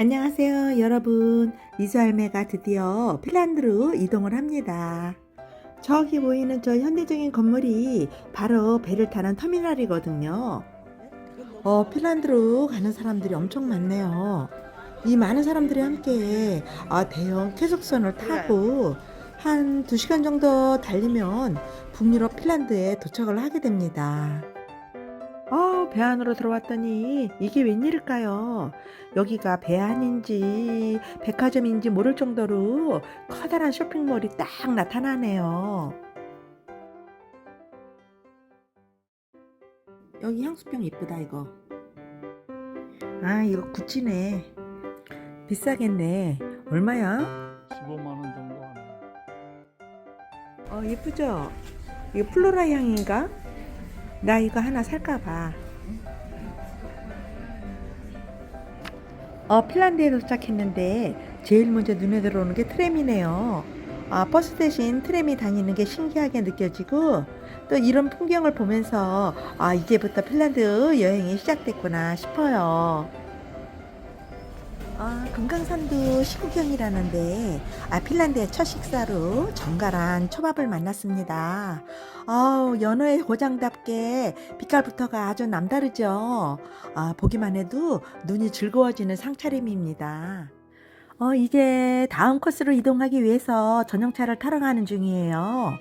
안녕하세요, 여러분. 미수할매가 드디어 핀란드로 이동을 합니다. 저기 보이는 저 현대적인 건물이 바로 배를 타는 터미널이거든요. 어, 핀란드로 가는 사람들이 엄청 많네요. 이 많은 사람들이 함께 아, 대형 쾌속선을 타고 한 2시간 정도 달리면 북유럽 핀란드에 도착을 하게 됩니다. 아, 배 안으로 들어왔더니 이게 웬일일까요? 여기가 배 안인지 백화점인지 모를 정도로 커다란 쇼핑몰이 딱 나타나네요. 여기 향수병 이쁘다 이거. 아, 이거 구찌네. 비싸겠네. 얼마야? 15만 원 정도 하네. 어, 예쁘죠? 이거 플로라 향인가? 나 이거 하나 살까봐. 어, 핀란드에 도착했는데 제일 먼저 눈에 들어오는 게 트램이네요. 아, 버스 대신 트램이 다니는 게 신기하게 느껴지고 또 이런 풍경을 보면서 아, 이제부터 핀란드 여행이 시작됐구나 싶어요. 아, 금강산도 시구경이라는데 아, 핀란드의 첫 식사로 정갈한 초밥을 만났습니다. 아우, 연어의 고장답게 빛깔부터가 아주 남다르죠. 아, 보기만 해도 눈이 즐거워지는 상차림입니다. 어, 이제 다음 코스로 이동하기 위해서 전용차를 타러 가는 중이에요.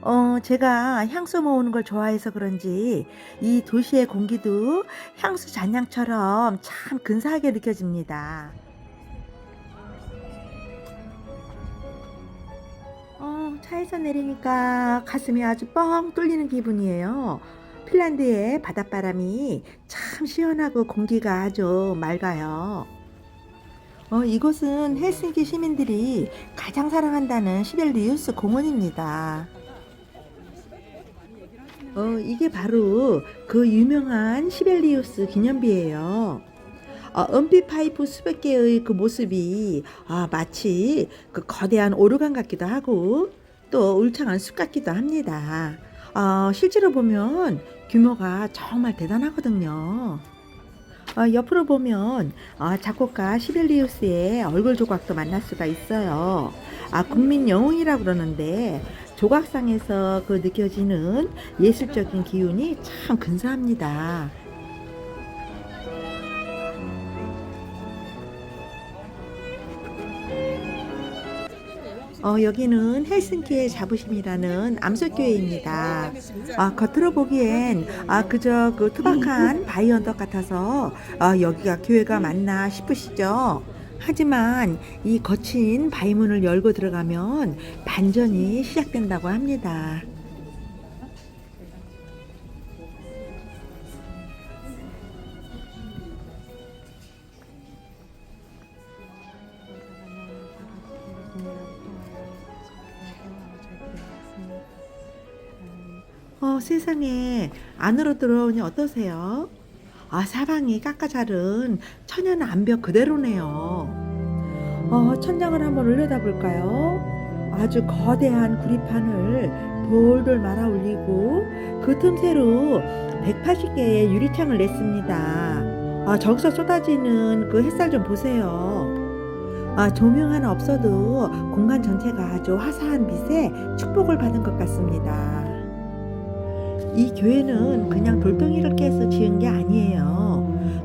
어, 제가 향수 모으는 걸 좋아해서 그런지 이 도시의 공기도 향수 잔향처럼 참 근사하게 느껴집니다. 차에서 내리니까 가슴이 아주 뻥 뚫리는 기분이에요. 핀란드의 바닷바람이 참 시원하고 공기가 아주 맑아요. 어, 이곳은 헬싱키 시민들이 가장 사랑한다는 시벨리우스 공원입니다. 어, 이게 바로 그 유명한 시벨리우스 기념비예요. 어, 은빛 파이프 수백 개의 그 모습이 아, 마치 그 거대한 오르간 같기도 하고 또 울창한 숲 같기도 합니다. 어, 실제로 보면 규모가 정말 대단하거든요. 어, 옆으로 보면 어, 작곡가 시벨리우스의 얼굴 조각도 만날 수가 있어요. 아, 국민 영웅이라고 그러는데 조각상에서 그 느껴지는 예술적인 기운이 참 근사합니다. 어, 여기는 헬싱키의 자부심이라는 암석교회입니다. 아, 겉으로 보기엔 아, 그저 그 투박한 바위 언덕 같아서 아, 여기가 교회가 맞나 싶으시죠? 하지만 이 거친 바위문을 열고 들어가면 반전이 시작된다고 합니다. 세상에 안으로 들어오니 어떠세요? 아, 사방이 깎아 자른 천연 암벽 그대로네요. 어, 천장을 한번 올려다 볼까요? 아주 거대한 구리판을 돌돌 말아 올리고 그 틈새로 180개의 유리창을 냈습니다. 아, 저기서 쏟아지는 그 햇살 좀 보세요. 아, 조명 하나 없어도 공간 전체가 아주 화사한 빛에 축복을 받은 것 같습니다. 이 교회는 그냥 돌덩이를 깨서 지은 게 아니에요.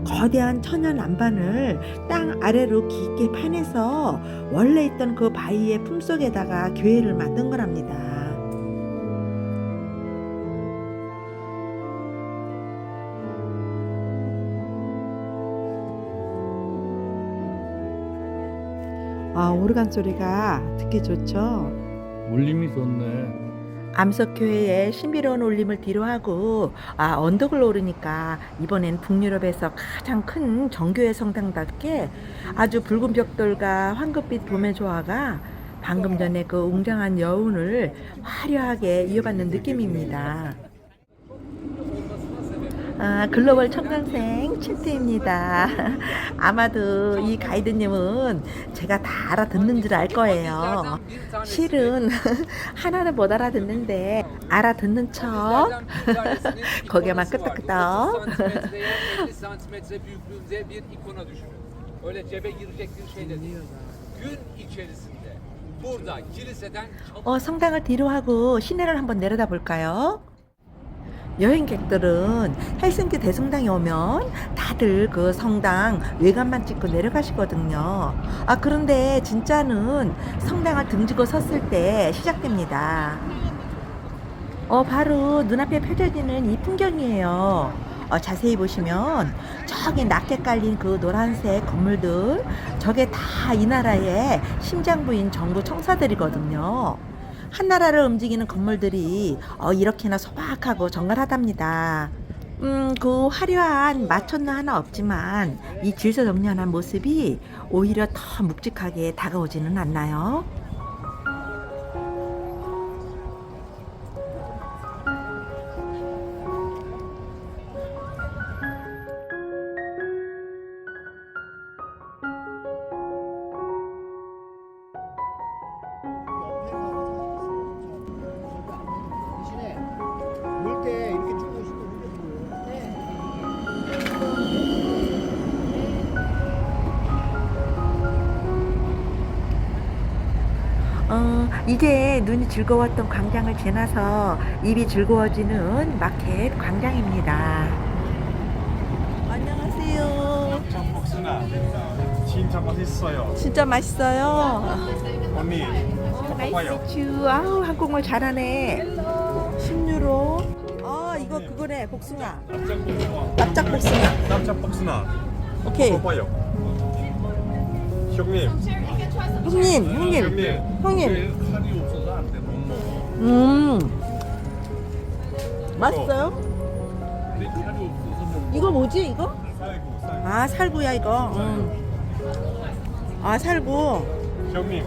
거대한 천연 안반을 땅 아래로 깊게 파내서 원래 있던 그 바위의 품속에다가 교회를 만든 거랍니다. 아, 오르간 소리가 듣기 좋죠? 울림이 좋네. 암석교회의 신비로운 울림을 뒤로하고 아 언덕을 오르니까 이번엔 북유럽에서 가장 큰 정교회 성당답게 아주 붉은 벽돌과 황급빛 봄의 조화가 방금 전에 그 웅장한 여운을 화려하게 이어받는 느낌입니다. 아, 글로벌 청강생 칠트입니다. 아마도 이 가이드님은 제가 다 알아듣는 줄 알 거예요. 실은 하나는 못 알아듣는데 알아듣는 척 burada kiliseden 어, 성당을 뒤로 하고 시내를 한번 내려다 볼까요? 여행객들은 헬싱키 대성당에 오면 다들 그 성당 외관만 찍고 내려가시거든요. 아, 그런데 진짜는 성당을 등지고 섰을 때 시작됩니다. 어, 바로 눈앞에 펼쳐지는 이 풍경이에요. 어, 자세히 보시면 저기 낮게 깔린 그 노란색 건물들 저게 다 이 나라의 심장부인 정부 청사들이거든요. 한 나라를 움직이는 건물들이 어, 이렇게나 소박하고 정갈하답니다. 음, 그 화려한 마천루 하나 없지만 이 질서 정연한 모습이 오히려 더 묵직하게 다가오지는 않나요? 이제 눈이 즐거웠던 광장을 지나서 입이 즐거워지는 마켓 광장입니다. 안녕하세요. 복숭아 진짜 맛있어요. 진짜 맛있어요. 언니 먹어봐요. 주 아우 한국말 잘하네. 10유로. 아 이거 그거네 복숭아. 납작 복숭아. 납작 복숭아. 납작 복숭아. 오케이. 먹어봐요. 형님, 형님 형님 형님. 형님. 칼이 없어서 안 돼. 못 먹어. 음. 맛있어요? 내 칼이 없어서 못 먹어. 이거 뭐지 이거? 살구, 살구. 아 살구야 이거. 음. 아 살구. 형님,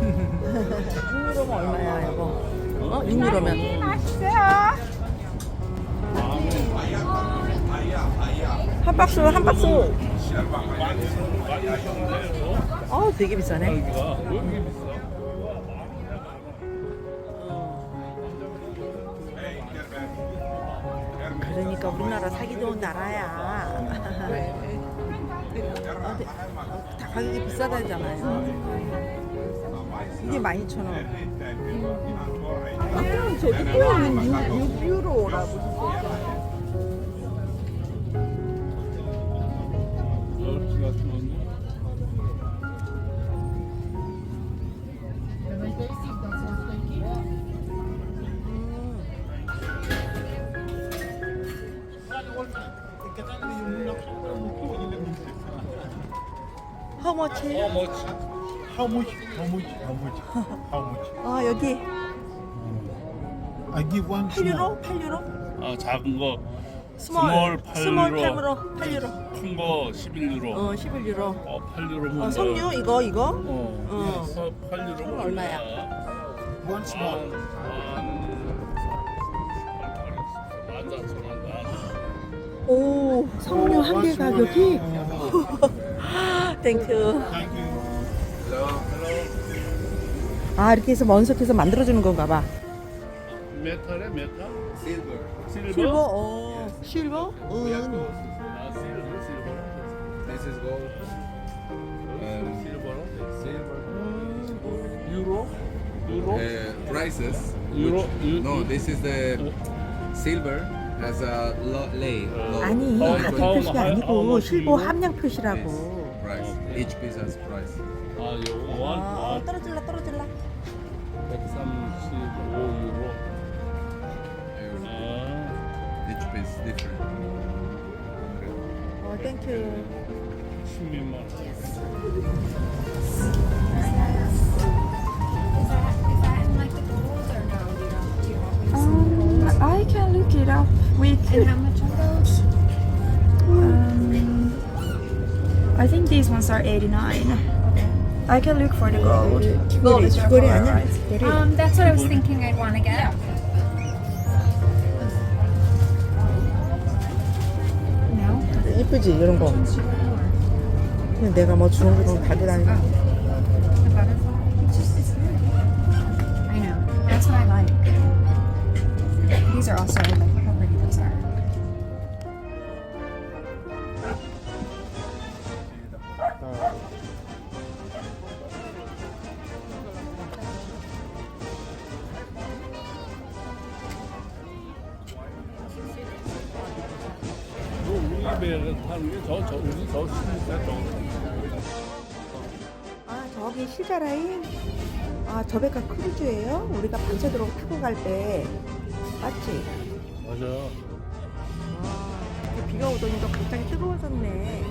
6유로면 얼마야 이거? 어? 6유로면. 한 박스 한 박스. 어 되게 비싸네. 칼 기가 왜 이렇게 비싸? 그러니까 우리나라 사기 좋은 나라야. 어, 데- 어, 다 가격이 비싸다잖아요. 이게 12,000원. 아까 제 듣기로는 6유로라고. 어, how much, how much, how much, how much? 아 여기 I give one small. 8유로? 8유로? 아, 작은 거. 스몰 스몰 스몰 8유로. 8유로 8유로 큰 거 11유로. 어 11유로 어, 8유로면. 어 석류 이거 이거 어. 어. 어. 8유로면 얼마야? One small. 오 석류 한 개 가격이 땡큐. 아 이렇게 해서 먼석해서 만들어주는 건가 봐 메탈에 메탈? 실버. 실버? 실버 어 실버 은 아, 실버, 실버. This is gold. Um, 실버로? silver. 유로? 유로? Uh, prices. Eu- no, this is the silver has a lo- lay. low. 아니 어, 가격 어, 표시가 어, 아니고 어, 실버 어, 함량 표시라고. Each piece has price. 아, 요거 원, 아 원. 떨어질라 떨어질라 135유로. Euro. 아, Each piece different. 어 땡큐 16만 원. Is that in like the gold or no? You don't, do you want me to Um, I can look it up. We And could. I think these ones are 89. I can look for the gold. Gold is your 귀걸이 color, 아니야 right? 귀걸이 Um, that's what I was thinking I'd want to get. No? 이쁘지 이런 거 근데 내가 뭐 주는 거는 가게 다니는 The butterfly? It's just, it's I know. That's what I like. These are also like 배를 타는 게 저, 저, 우리 저 정도. 아 저기 실자라인 아 저 배가 크루즈예요? 우리가 밤새도록 타고 갈 때 맞지? 맞아. 와 비가 오더니 또 갑자기 뜨거워졌네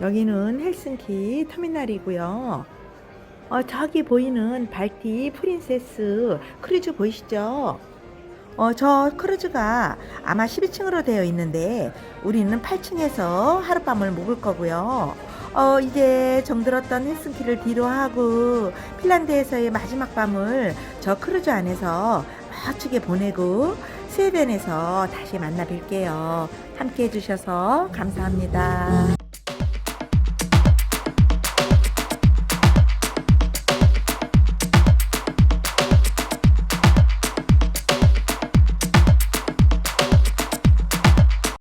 여기는 헬싱키 터미널이고요 어, 저기 보이는 발티 프린세스 크루즈 보이시죠? 어, 저 크루즈가 아마 12층으로 되어 있는데 우리는 8층에서 하룻밤을 묵을 거고요. 어, 이제 정들었던 헬싱키를 뒤로 하고 핀란드에서의 마지막 밤을 저 크루즈 안에서 멋지게 보내고 스웨덴에서 다시 만나 뵐게요. 함께 해주셔서 감사합니다.